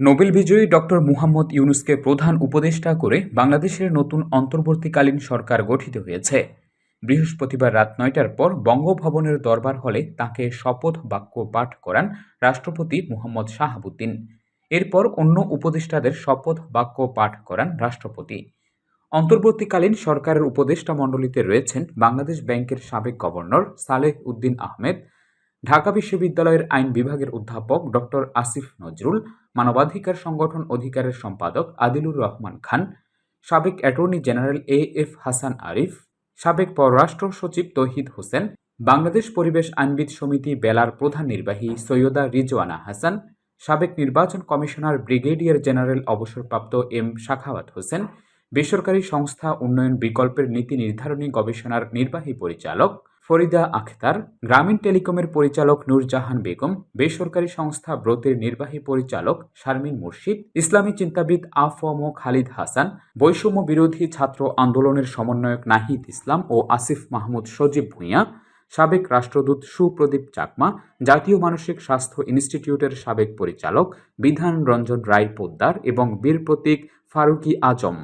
Nobel বিজয়ী doctor Muhammad ইউনুসকে প্রধান উপদেষ্টা করে বাংলাদেশের নতুন অন্তর্বর্তীকালীন সরকার গঠিত হয়েছে। বৃহস্পতিবার রাত নয়টার পর বঙ্গভবনের দরবার হলে তাকে শপথ বাক্য পাঠ করান রাষ্ট্রপতি মুহাম্মদ শাহাবুদ্দিন। এরপর অন্য উপদেষ্টাদের শপথ বাক্য পাঠ করান রাষ্ট্রপতি। অন্তর্বর্তীকালীন সরকারের উপদেষ্টা মণ্ডলীতে রয়েছেন বাংলাদেশ ব্যাংকের সাবেক গভর্নর সালেহ উদ্দিন আহমেদ ঢাকা বিশ্ববিদ্যালয়ের আইন বিভাগের অধ্যাপক ডক্টর আসিফ নজরুল, মানবাধিকার সংগঠন অধিকারের সম্পাদক আদিলুর রহমান খান, সাবেক attorney general A F Hasan Arif, সাবেক পররাষ্ট্র সচিব তহিদ হোসেন, বাংলাদেশ পরিবেশ আইনবিদ সমিতি বেলার প্রধান নির্বাহী সৈয়দা রিজওয়ানা হাসান, সাবেক নির্বাচন কমিশনার ব্রিগেডিয়ার জেনারেল অবসরপ্রাপ্ত এম শাখাওয়াত হোসেন, বেসরকারি সংস্থা উন্নয়ন বিকল্পের নীতি নির্ধারণী গবেষণার নির্বাহী পরিচালক ফরিদা আখতার, গ্রামীণ টেলিকমের পরিচালক নূরজাহান বেগম, বেসরকারি সংস্থা ব্রতের নির্বাহী পরিচালক শারমিন মুর্শিদ, ইসলামী চিন্তাবিদ আফম খালিদ হাসান, বৈষম্য বিরোধী ছাত্র আন্দোলনের সমন্বয়ক নাহিদ ইসলাম ও আসিফ মাহমুদ সজীব ভূঁইয়া, সাবেক রাষ্ট্রদূত সুপ্রদীপ চাকমা, জাতীয় মানসিক স্বাস্থ্য ইনস্টিটিউটের সাবেক পরিচালক বিধান রঞ্জন রায় পোদ্দার এবং বীর প্রতীক ফারুকি আজম।